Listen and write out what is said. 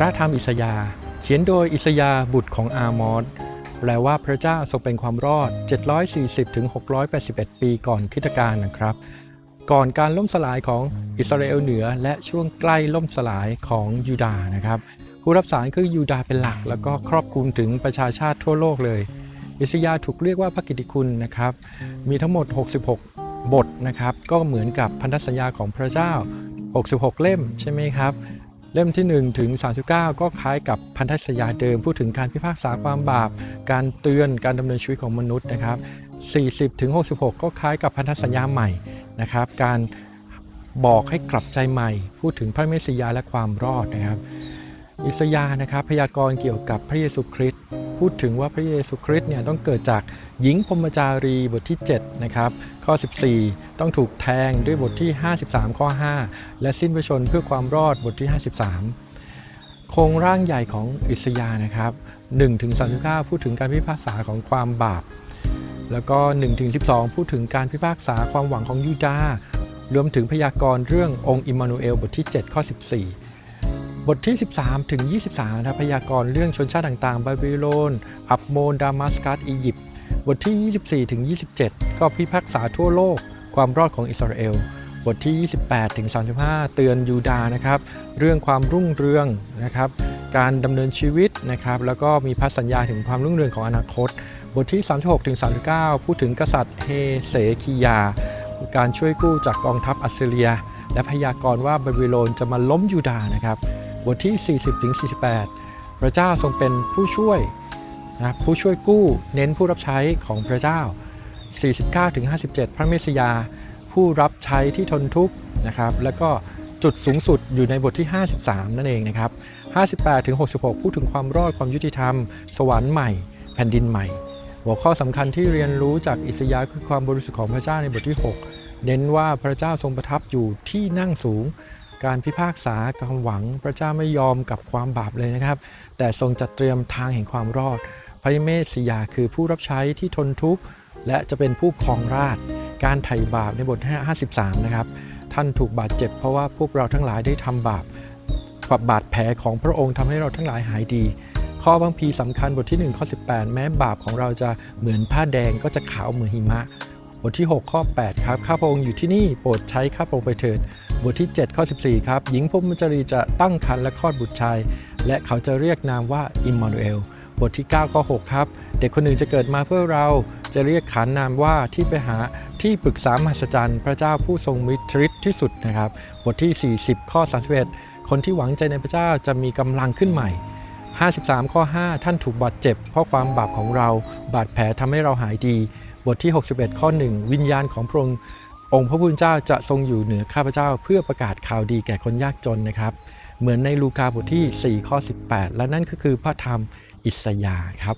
ระธรรมอิสยาห์เขียนโดยอิสยาห์บุตรของอามอสแปลว่าพระเจ้าทรงเป็นความรอด 740ถึง681 ปีก่อนคริสตกาลนะครับ ก่อนการล่มสลายของอิสราเอลเหนือ และช่วงใกล้ล่มสลายของยูดาห์นะครับ ผู้รับสารคือยูดาห์เป็นหลัก แล้วก็ครอบคลุมถึงประชาชาติทั่วโลกเลย อิสยาห์ถูกเรียกว่าพระกิตติคุณนะครับ มีทั้งหมด 66 บทนะครับ ก็เหมือนกับพันธสัญญาของพระเจ้า 66 เล่มใช่ไหมครับ เล่มที่ 1 ถึง 39 ก็คล้ายกับพันธสัญญาเดิม พูดถึงการพิพากษาความบาป การเตือนการดำเนินชีวิตของมนุษย์นะครับ 40 ถึง 66 ก็คล้ายกับพันธสัญญาใหม่นะครับ การบอกให้กลับใจใหม่ พูดถึงพระเมสสิยาและความรอดนะครับ อิสยาห์นะครับพยากรณ์เกี่ยวกับพระเยซูคริสต์ พูดถึงว่าพระเยซูคริสต์เนี่ยต้องเกิดจากหญิงพรมจารีบทที่7นะครับข้อ 14 ต้องถูกแทงด้วยบทที่ 53 ข้อ 5 และสิ้นพระชนเพื่อความรอดบทที่ 53 โครงร่างใหญ่ของอิสยานะครับ1ถึง39 พูดถึงการพิพากษาของความบาป แล้วก็1ถึง12 พูดถึงการพิพากษาความหวังของยูดาห์รวมถึงพยากรณ์เรื่ององค์อิมมานูเอลบทที่ 7 ข้อ 14 บทที่ 13 ถึง 23นะครับพยากรณ์เรื่องชนชาติต่างๆ บาบิโลน อับโมน ดามัสกัส อียิปต์ บทที่ 24 ถึง 27 ก็พิพากษาทั่วโลก ความรอดของอิสราเอล บทที่ 28 ถึง 35 เตือนยูดาห์นะครับ เรื่องความรุ่งเรืองนะครับ การดำเนินชีวิตนะครับ แล้วก็มีพันธสัญญาถึงความรุ่งเรืองของอนาคต บทที่ 36 ถึง 39 พูดถึงกษัตริย์เฮเสคียา การช่วยกู้จากกองทัพอัสซีเรียและพยากรณ์ว่าบาบิโลนจะมาล้มยูดาห์นะครับ บทที่ 40ถึง48 พระเจ้าทรงเป็นผู้ช่วยนะผู้ช่วยกู้เน้นผู้รับใช้ของพระเจ้า 49ถึง57 พระเมสยา ผู้รับใช้ที่ทนทุกข์นะครับแล้วก็จุดสูงสุดอยู่ในบทที่ 53 นั่นเองนะครับ 58ถึง66 พูดถึงความรอดความยุติธรรม สวรรค์ใหม่ แผ่นดินใหม่ หัวข้อสำคัญที่เรียนรู้จากอิสยาห์คือความบริสุทธิ์ของพระเจ้าในบทที่ 6 เน้นว่าพระเจ้าทรงประทับอยู่ที่นั่งสูง การพิพากษาความหวังพระเจ้าไม่ยอมกับความบาปเลยนะครับ แต่ทรงจัดเตรียมทางแห่งความรอด พระเมสสิยาคือผู้รับใช้ที่ทนทุกข์และจะเป็นผู้ครองราชการไถ่บาปในบทที่53 นะครับ ท่านถูกบาดเจ็บเพราะว่าพวกเราทั้งหลายได้ทำบาปบบาดแผลของพระองค์ทำให้เราทั้งหลายหายดี ข้อบางพีร์สำคัญบทที่ 1 ข้อ 18 แม้บาปของเราจะเหมือนผ้าแดงก็จะขาวเหมือนหิมะ บทที่ 6 ข้อ 8 ครับ ข้าพระองค์อยู่ที่นี่โปรดใช้ข้าพระองค์ไปเถิด บทที่ 7 ข้อ 14 ครับ หญิงพรหมจรีจะตั้งครรภ์และคลอดบุตรชาย และเขาจะเรียกนามว่าอิมมานูเอล บทที่ 9 ข้อ 6 ครับ เด็กคนหนึ่งจะเกิดมาเพื่อเราจะเรียกขานนามว่าที่ไปหาที่ปรึกษามหัศจรรย์ พระเจ้าผู้ทรงมิตริที่สุดนะครับ บทที่ 40 ข้อ 31 คนที่หวังใจในพระเจ้าจะมีกำลังขึ้นใหม่ 53 ข้อ 5 ท่านถูกบาดเจ็บ เพราะความบาปของเรา บาดแผลทำให้เราหายดี บทที่ 61 ข้อ 1 วิญญาณของพระองค์ องค์พระผู้เป็นเจ้าจะทรงอยู่เหนือข้าพเจ้าเพื่อประกาศข่าวดีแก่คนยากจนนะครับ เหมือนในลูกาบทที่ 4 ข้อ 18 และนั่นก็คือพระธรรมอิสยาครับ